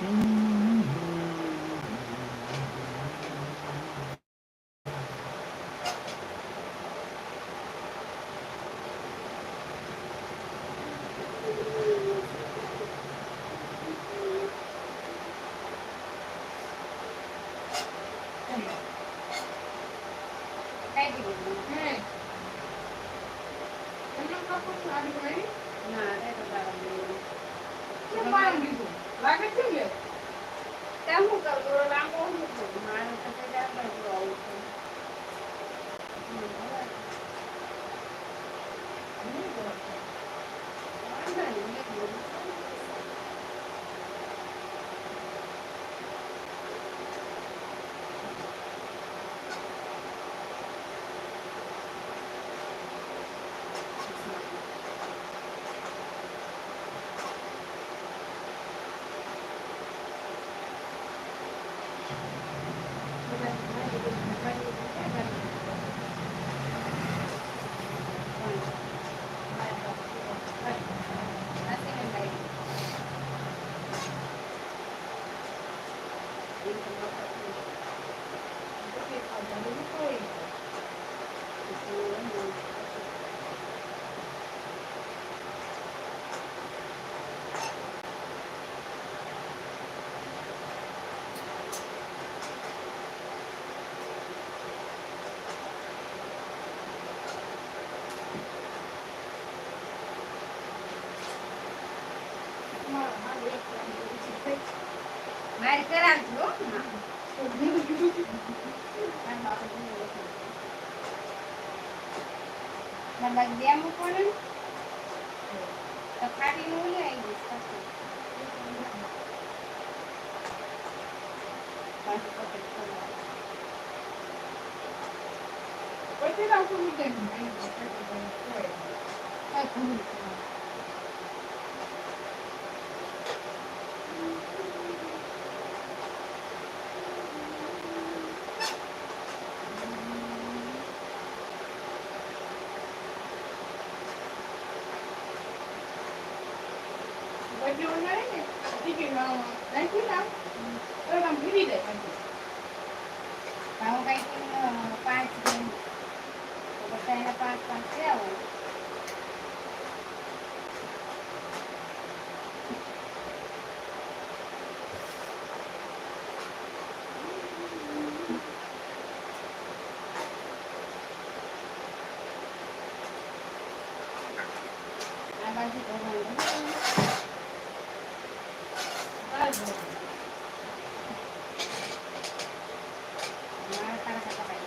ને તું મેં સારું એક લાઈન પીધો તો એક પીધું બે પીધું. એ મારે કાપવાનું છે ને અહીંથી કાપવાનું તારો ટાઈમ એક ઊંઘે direct કઈ દીધું હે. એમનેમ કાપો છો આડી વાળી? ના રે તો તારા કેમ પાડું દીધું? લાગે છે ને? ત્યાં હું કરું થોડો લાંબો હું કરું મારે તો તે જ આગળ જો આવું છે હમ, બરાબર. નહીં બરાબર. વાંધો નહીં, એક મિનિટ. મારે કરાવજો. નંબર બે મૂકો ને તો ખાટી નું લઈ આવી જઈશ પાછું. પાછું pocket ખોલવાનું. પછી રાખું મૂકે ને. કાંઈ ભૂલ નહીં. પછી ઉનાળે ને ટિફિનમાં નાખી ને આમ, તો આમ ભીની જાય પાછી. ભાવ કાંઈક એમ, પાંચ ગ્રામ. તો બધાયના પાંચ પાંચ લેવા હોય. આ બાજુ ભરવાનું. બસ. મારા તારા કરતા બાઈ.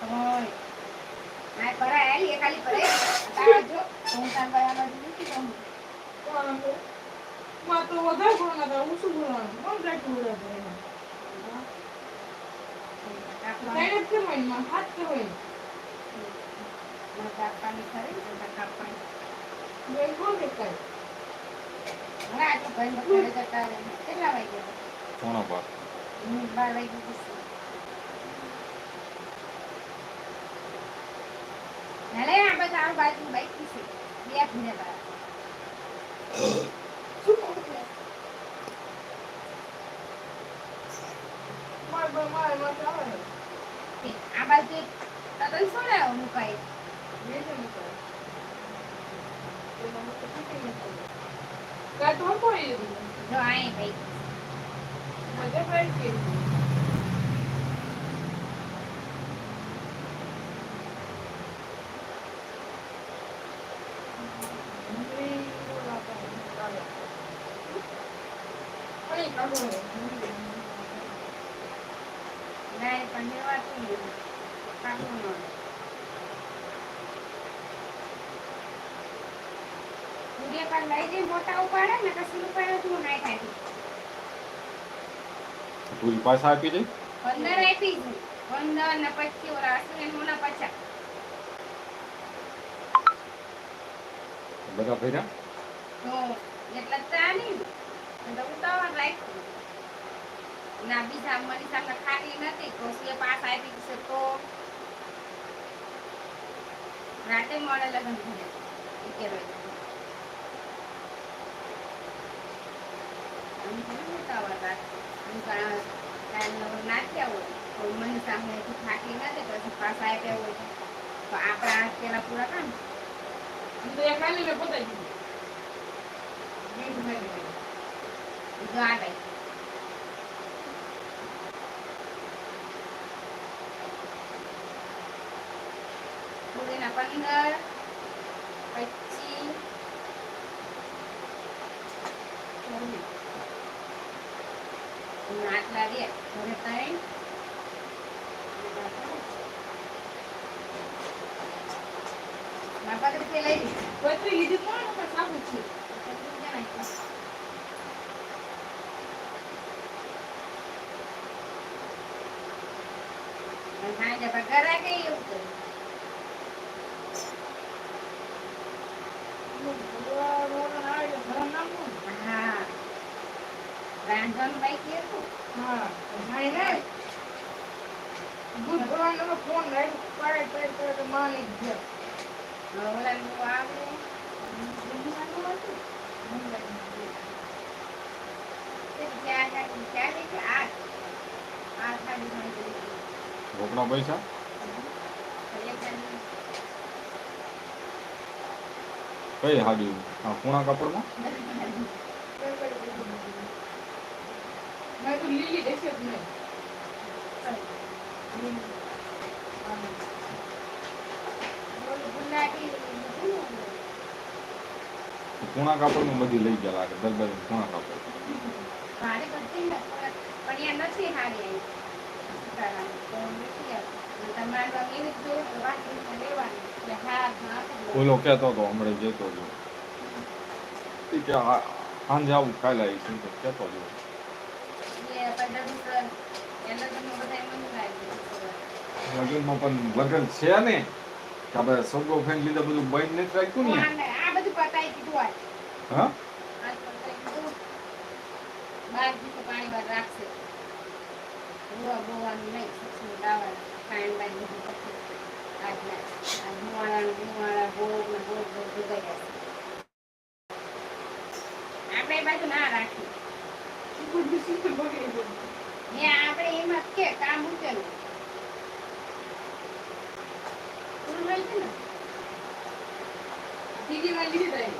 હોય. આ પરાય આલી, એ ખાલી પરાય. તારા જો, હું તારા બાઈ આ બાજુ કોણમાં તો વધારે હું શું ભણવાનું? કોણ રાખ્યું વધારે ભણવા? કાપવાનું. ત્રણ જ કેમ હોય ને માં? હાથ કેમ હોય ને? મારે કાપવાની ખરી ને, તો કાપવાની. બે કોણ દેખાય? હવે તો ભાઈ બપોરે જતા રહે. કેટલા વાગે પોણો પાક બાર વાગે જઈશ. હાલે આ બધા આ બાજુ બાઈક છે બે ભીને તો આવે ને. આ બાજુ મુકાય નીકળે. એમાં મતલબ કેટલી નીકળે? કાંઈ તો. જો આય ભાઈ બધે ફ્રેન્ડ નહીં પણ લેવાતું. કાઢવું ન હોય. લઈ જઈ મોટા ઉપાડે ને કશું ઉપાડે તું થાય પૂરી પાછા આપી દે પંદર આપી છે પંદર ને પચીસ ઓલા અસલી ને ઓલા પચાસ બધા ભર્યા તો એટલે ત્રણ તો ના, બીજા મારી સામે ખાલી નથી કોસીએ પાસ આપી છે તો રાતે મોડે લગ્ન રાખી. આમ ઘણા નાખ્યા હોય, તો મને સામેથી ખાટી નથી પાસ આપ્યા હોય. તો આપણા પેલા પૂરા કામ. તો એક નાની મેં પોતે દીધું. ગાડે પૂરીના પંદર પચીસ આટલા રે ઘરે ત્રણ બાપા તો લઈ લીધી પતરી લીધી કોણ પણ સાબુ છે સાંજે પગાર રાખે એવું. હા રાંધવાનું બાઈ કેવું ઓલાનું ગયો ઓલા હતું. તે ચાર વાગે ચાલે કે આઠ આઠ વાગે ઘણી બધી રોકડા પૈસા કઈ હાડી? આ પૂણા કાપડમાં? પૂણા કાપડમાં બધી લઈ ગયા લાગે દરબાર પૂણા કાપડ. પણ એ નથી ઓલો કહેતો હતો હમણાં જતો હતો કે સાંજે આવું કાલે આવીશ તો કહેતો હતો એ પંદર વીસ એના તમે બધા મંગાવી દીધું. લગ્નમાં પણ લગ્ન છે ને આપણે સગો ફેન લીધા બધું બંધ નથી રાખ્યું ને આ બધું પતાઈ દીધું હા આજ પતાઈ દીધું. બાર પાણી બાર રાખશે રોવા બોવાનું નહીં સસું દાવાનું ખાંડ બધું પતી. આજના આ ધુવાળાનું ધુવાળા ભોગ ને ભોગ ભોગ ભેગા આપણે બાજુ દીદી વાળી લીધી તારી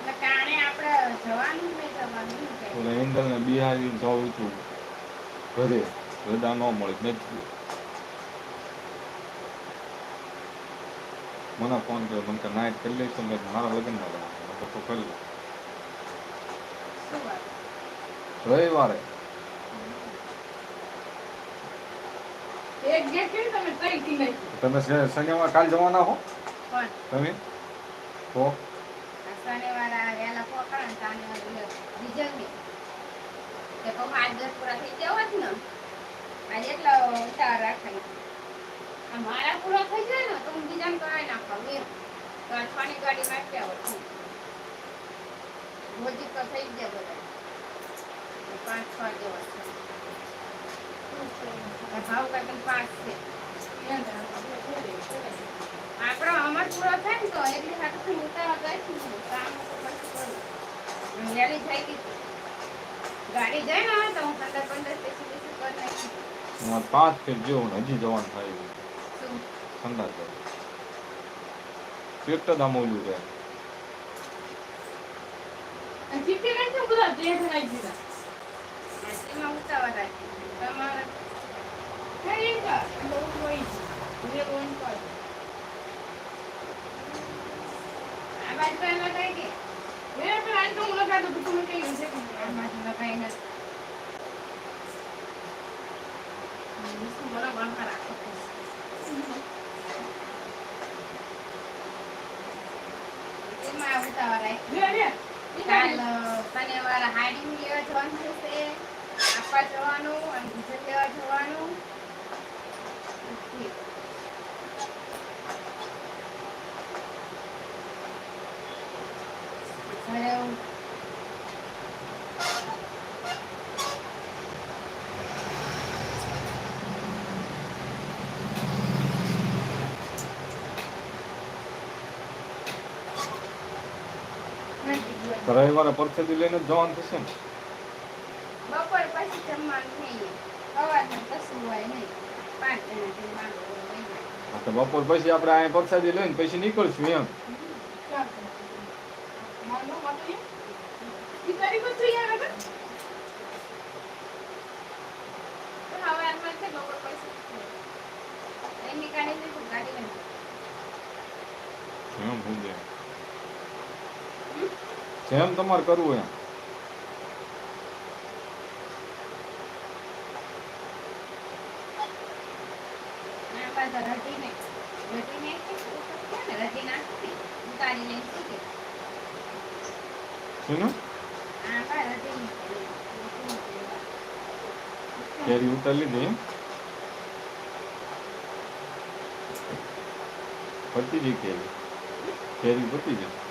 એટલે કારણે આપણે જવાનું જ નહીં કરવાનું શું કહેવાય? ને બિહારી જવું છું ઘરે. રજા ન મળી નથી મને ફોન કર્યો મને કે નાઇટ કરી લઈશ તો મેં મારા લગ્નમાં ના બનાવ તો કરી લો રવિવારે. તમે શનિવાર કાલ જવાના હો? તમે? તો? શનિવાર વહેલા પકડે ને આજ દસ પૂરા થઈ ગયા ને, આજે એટલો ઉતાવળ રાખે મારા પૂરા થઈ જાય ને, તો હું બીજાને કરાવી અઠવાડિયે ગાડી નાખ્યા હોત રોજી થઈ જાય બધા પાંચ, છ દિવસ છે. ભાવ પાંચ છે. આપણો અમર પૂરો થાય ને તો એટલી સાથે ઉતારવા ગઈ કામ હતી. ગાડી જાય ને તો હું પંદર પંદર પેસી પેસી કરી નાખી એમાં પાંચ ફેર જો ને હજી જવાન થાય શું? સંદાસ. પેટ જ આમ ઓલું રહે નાખી ને બધા પ્લેટ નાખી દીધા એમાં ઉતાવળ રાખી. તમારે હે એમ કર એટલે હું જે ઓન કર આ બાજુ કઈ લગાઈ કે મેં પેલા આને તો હું લગાડતો તો તમે કઈ હશે કે આ બાજુ લગાઈ નથી શું બરાબર રાખો એમાં ઉતાવળ રાખી લે લે કાલ શનિવાર હાડી લેવા જવાનું થશે આપવા જવાનું અને ગુજરાત લેવા જવાનું ઘરે તો રવિવારે પરસેદી લઈને જવાનું થશે ને? બપોર પછી જમવાનું થઈ સવારનું કશું હોય નહીં. પાંચ જણા જમવાનું હોય હા તો બપોર પછી આપણે અહીંયા પરસાદી લઈને પછી નીકળશું એમ. હમ. ઈ ને તમારે કરવું રટીને કેરી ઉતારી લીધી એમ? પતી ગઈ કેરી. કેરી પતી ગઈ.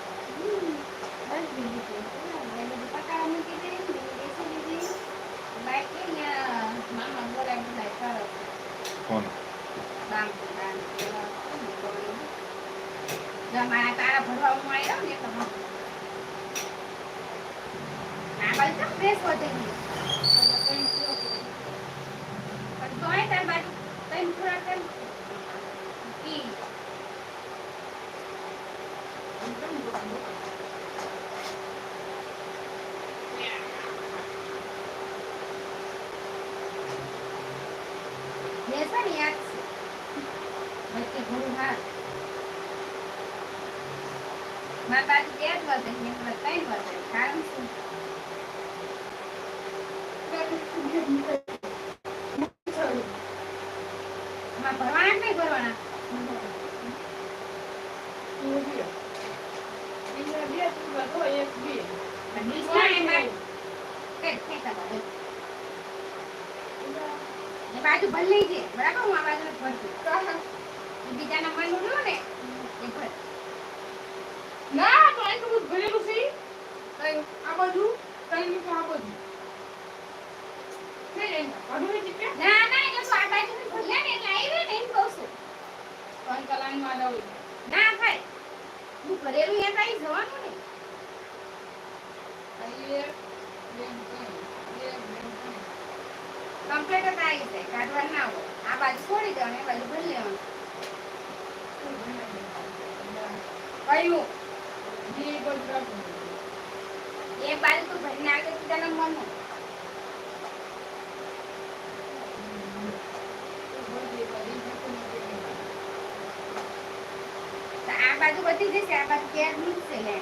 કોણ બામ, બામ, એવા શું બોલું? જો મારા તારા ભરવા આવ્યો ને તો હા. આ બાજુ તો fresh વધે કે. પણ તોય તારી બાજુ કંઈ થોડા કંઈ ઈ ને યાદ છે. વચ્ચે ઘણું હા. મારા બાજુ બે વધે. કારણ શું? માં ભરવાના નહીં ભરવાના? કંઈ. એ બાજુ ભરી છે બરાબર? હું આ બાજુ ભરતી. બીજાના મનનું લો ને, એ ભર. ના, તો આ તો બધું ભરેલું છે. આ બાજુ કઈ નહીં આ બાજુ. કઈ ને? ના ના એટલે તું ને આવી ને, એમ કહું છું. દઉં ના, ભાઈ. હું ભરેલું, એ આવી જવાનું ને આઈએ બે ત્રણ બે ત્રણ કમ્પ્લેટ જ આવી જાય. કાઢવા ના હોય. આ બાજુ છોડી દેવાનું એ બાજુ ભરી લેવાનું. કયું એ બાજુ તો ભરી આગળ બીજાના મન આ બાજુ બધી જશે આ બાજુ કેર મૂકશે ને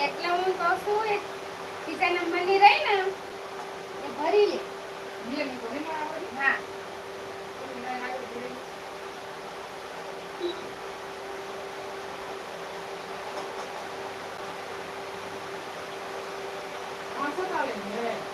એટલે હું કહું છું એ બીજા નંબરની રહી ને એ ભરી લે હા અને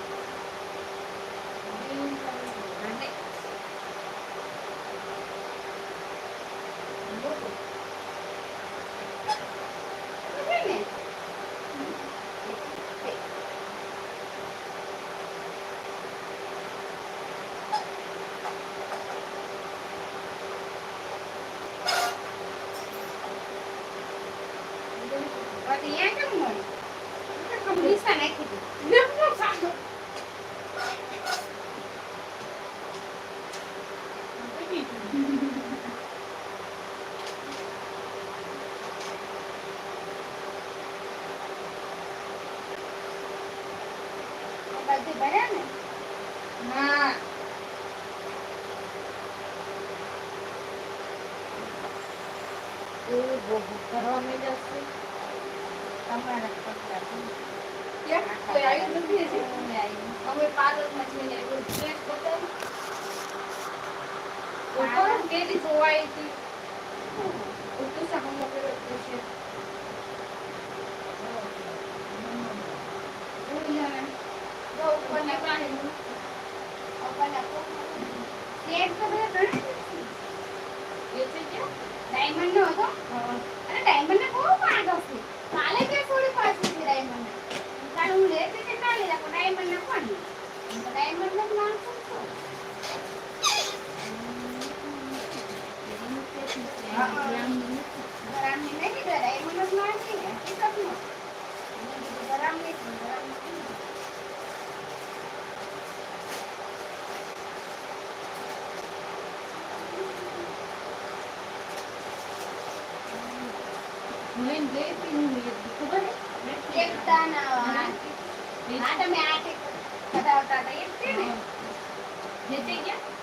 હજી ભર્યા ને? ના એ બહુ કરવા માંડ્યા છે તમારા પગલા કોઈ આવ્યું નથી હજી કોને આવ્યું અમે પાર્લરમાં જઈને એટલું ફ્રેશ બતાવ્યું? ઉપર જોવાય હતી ઉતું સામે મોકલ્યો છે જો ઉપરના પાણી ઉપરના પ્લેટ તો બધા ઘણા એ છે ક્યાં ડાયમંડ નો હતો અને ડાયમંડ ને બહુ કાલે કે થોડી પાછી છે ડાયમંડ હું હતી કાલે રાખો ડાયમંડ ને કોણ ડાયમંડ ને નામ શું છે હા, હા. નહીં ડાયમંડ નામ ને, હકીકતમાં. મેં કીધું જ, જ. ખબર? એકતાના હા, તમે આ બતાવતા હતા એ જ છે ને જેતે ગયા ને